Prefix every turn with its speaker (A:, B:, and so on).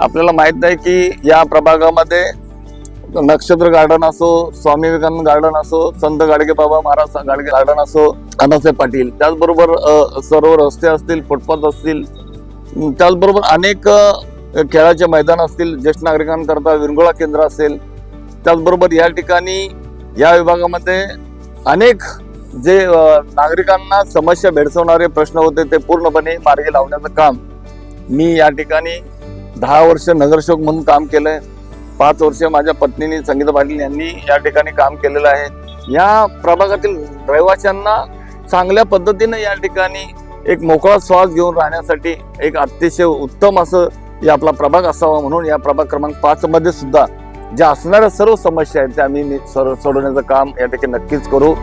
A: आपल्याला माहीत आहे की या प्रभागामध्ये नक्षत्र गार्डन असो स्वामी विवेकानंद गार्डन असो संत गाडगे बाबा महाराज गाडगे गार्डन असो अनासाहेब पाटील त्याचबरोबर सर्व रस्ते असतील फुटपाथ असतील त्याचबरोबर अनेक खेळाचे मैदान असतील ज्येष्ठ नागरिकांकरता विरंगुळा केंद्र असेल त्याचबरोबर या ठिकाणी या विभागामध्ये अनेक जे नागरिकांना समस्या भेडसवणारे प्रश्न होते ते पूर्णपणे मार्गी लावण्याचं काम मी या ठिकाणी दहा वर्ष नगरसेवक म्हणून काम केलंय. पाच वर्ष माझ्या पत्नीने संगीता पाटील यांनी या ठिकाणी काम केलेलं आहे. या प्रभागातील रहिवाशांना चांगल्या पद्धतीने या ठिकाणी एक मोकळा श्वास घेऊन राहण्यासाठी एक अतिशय उत्तम असं या आपला प्रभाग असावा म्हणून या प्रभाग क्रमांक पाच मध्ये सुद्धा ज्या असणाऱ्या सर्व समस्या आहेत त्या आम्ही नि- सर- सोडवण्याचं काम या ठिकाणी नक्कीच करू.